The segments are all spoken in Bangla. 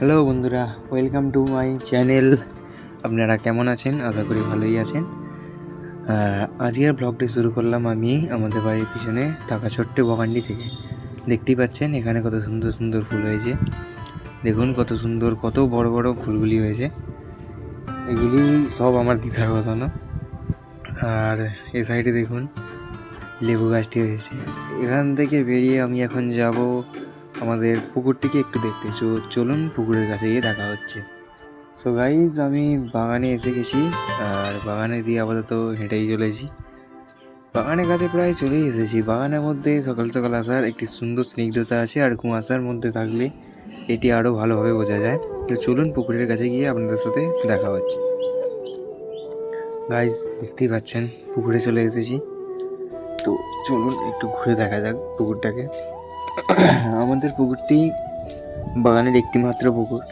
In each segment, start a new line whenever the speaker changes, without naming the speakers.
হ্যালো বন্ধুরা। ওয়েলকাম টু মাই চ্যানেল আপনারা কেমন আছেন? আশা করি ভালোই আছেন। আজকের ব্লগটি শুরু করলাম আমি আমাদের বাড়ির পিছনে থাকা ছোট্ট বাগানটি থেকে। দেখতেই পাচ্ছেন, এখানে কত সুন্দর সুন্দর ফুল হয়েছে। দেখুন, কত সুন্দর, কত বড় বড় ফুলগুলি হয়েছে। এগুলি সব আমার দিদার বসানো। আর এ সাইডে দেখুন, লেবু গাছটি হয়েছে। এখান থেকে বেরিয়ে আমি এখন যাব আমাদের পুকুরটিকে একটু দেখতে। চো, চলুন পুকুরের কাছে গিয়ে দেখা হচ্ছে। সো গাইজ আমি বাগানে এসে গেছি, আর বাগানে দিয়ে আপাতত হেঁটেই চলেছি। বাগানের কাছে প্রায় চলেই এসেছি। বাগানের মধ্যে সকাল সকাল আসার একটি সুন্দর স্নিগ্ধতা আছে, আর কুয়াশার মধ্যে থাকলে এটি আরও ভালোভাবে বোঝা যায়। তো চলুন পুকুরের কাছে গিয়ে আপনাদের সাথে দেখা হচ্ছে। গাইজ দেখতেই পাচ্ছেন, পুকুরে চলে এসেছি। তো চলুন একটু ঘুরে দেখা যাক পুকুরটাকে। আমাদের পুকুরটি বাগানের একটি মাত্র পুকুর।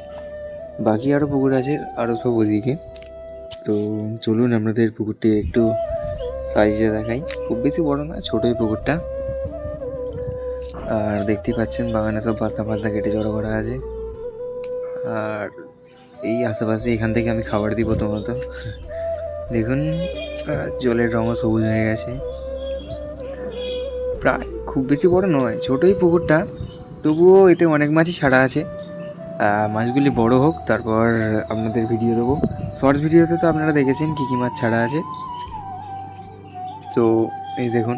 বাকি আরও পুকুর আছে আরও সব ওদিকে। তো চলুন আমাদের পুকুরটি একটু সাইজে দেখাই। খুব বেশি বড় না, ছোটোই পুকুরটা। আর দেখতেই পাচ্ছেন বাগানে সব পাতা পাতা কেটে জড়ো করা আছে। আর এই আশেপাশে এখান থেকে আমি খাবার দিই প্রথমত দেখুন জলের রঙও সবুজ হয়ে গেছে। প্রায় খুব বেশি বড় নয়, ছোটোই পুকুরটা। তবুও এতে অনেক মাছই ছাড়া আছে। মাছগুলি বড় হোক, তারপর আপনাদের ভিডিও দেবো। শর্টস ভিডিওতে তো আপনারা দেখেছেন কী কী মাছ ছাড়া আছে। তো এই দেখুন,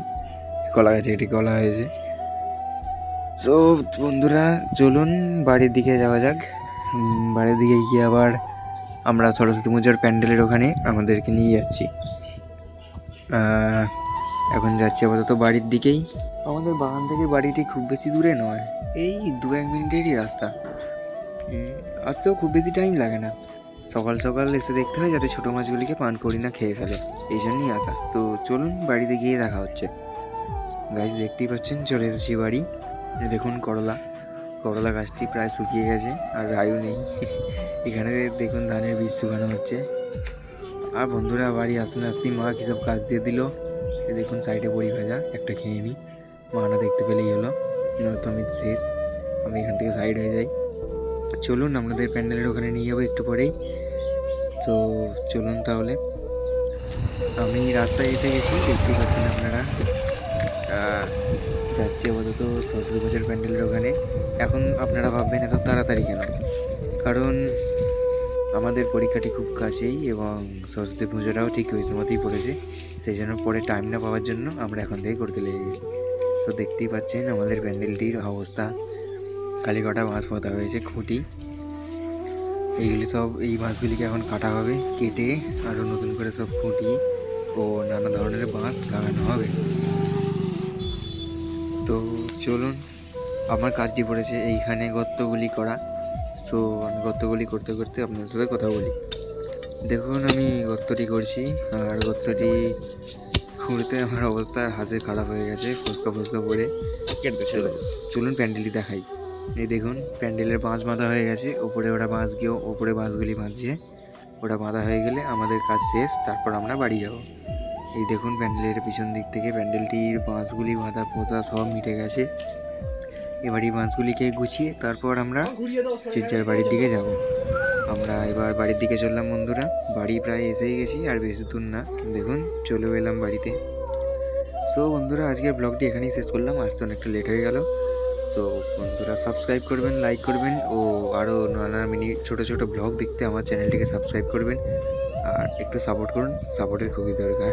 কলা গাছে এটি কলা হয়েছে। তো বন্ধুরা, চলুন বাড়ির দিকে যাওয়া যাক। বাড়ির দিকে গিয়ে আবার আমরা সরস্বতী পুজোর প্যান্ডেলের ওখানে আমাদেরকে নিয়ে যাচ্ছি। এখন যাচ্ছি আপাতত বাড়ির দিকেই। আমাদের বাগান থেকে বাড়িটি খুব বেশি দূরে নয়, এই দু এক মিনিটেরই রাস্তা। আসতেও খুব বেশি টাইম লাগে না। সকাল সকাল এসে দেখতে হয় যাতে ছোটো মাছগুলিকে পান করি না খেয়ে ফেলে। এই জন্যই আসা। তো চলুন বাড়িতে গিয়ে দেখা হচ্ছে। গাছ দেখতেই পাচ্ছেন, চলে এসেছি বাড়ি। দেখুন করলা। করলা গাছটি প্রায় শুকিয়ে গেছে, আর রায়ু নেই। এখানে দেখুন ধানের বীজ শুকানো হচ্ছে। আর বন্ধুরা, বাড়ি আসতে আসতেই মা কী সব কাজ দিয়ে দিল। এই দেখুন সাইডে বড়ি ভাজা, একটা খেয়ে নিই। মা দেখতে পেলেই হলো। নয়তো আমি শেষ। আমি এখান থেকে সাইড হয়ে যাই। চলুন, আপনাদের প্যান্ডেলের ওখানে নিয়ে যাব একটু পরেই। তো চলুন তাহলে। আমি রাস্তায় এসে গেছি, দেখতেই পাচ্ছেন আপনারা। যাচ্ছি আপাতত সরস্বতী পুজোর প্যান্ডেলের ওখানে। এখন আপনারা ভাববেন এত তাড়াতাড়ি কেন? কারণ আমাদের পরীক্ষাটি খুব কাছেই এবং সরস্বতী পুজোটাও ঠিক ওই সময়তেই পড়েছে। সেই জন্য পরে টাইম না পাওয়ার জন্য আমরা এখন থেকে করতে লেগে গেছি। তো দেখতেই পাচ্ছেন আমাদের প্যান্ডেলটির অবস্থা। খালি কটা বাঁশ পোতা হয়েছে, খুঁটি। এইগুলি সব, এই বাঁশগুলিকে এখন কাটা হবে, কেটে আরও নতুন করে সব খুঁটি ও নানা ধরনের বাঁশ লাগানো হবে। তো চলুন, আমার কাজটি পড়েছে এইখানে গর্তগুলি করা। তো আমি গর্তগুলি করতে করতে আপনার সাথে কথা বলি। দেখুন আমি গর্তটি করছি আর গর্তটি খুঁড়তে আমার অবস্থা হাতে খারাপ হয়ে গেছে ফসকা ফসকা পড়ে। চলো, চলুন প্যান্ডেলটি দেখাই। এই দেখুন প্যান্ডেলের বাঁশ বাঁধা হয়ে গেছে ওপরে ওরা বাঁশ গিয়েও ওপরে বাঁশগুলি বাঁধছে। ওটা বাঁধা হয়ে গেলে আমাদের কাজ শেষ তারপর আমরা বাড়ি যাব। এই দেখুন প্যান্ডেলের পিছন দিক থেকে প্যান্ডেলটির বাঁশগুলি বাঁধা পোতা সব মিটে গেছে। এবার এই বাঁশগুলিকে গুছিয়ে তারপর আমরা যে বাড়ির দিকে যাব। আমরা এবার বাড়ির দিকে চললাম বন্ধুরা। বাড়ি প্রায় এসেই গেছি, আর বেশি দূর না। দেখুন, চলেও এলাম বাড়িতে। সো বন্ধুরা, আজকের ব্লগটি এখানেই শেষ করলাম। আসতে অনেকটা লেট হয়ে গেল। তো বন্ধুরা সাবস্ক্রাইব করবেন লাইক করবেন, ও আরও নানা মিনি ছোটো ছোটো ব্লগ দেখতে আমার চ্যানেলটিকে সাবস্ক্রাইব করবেন। আর একটু সাপোর্ট করুন সাপোর্টের খুবই দরকার।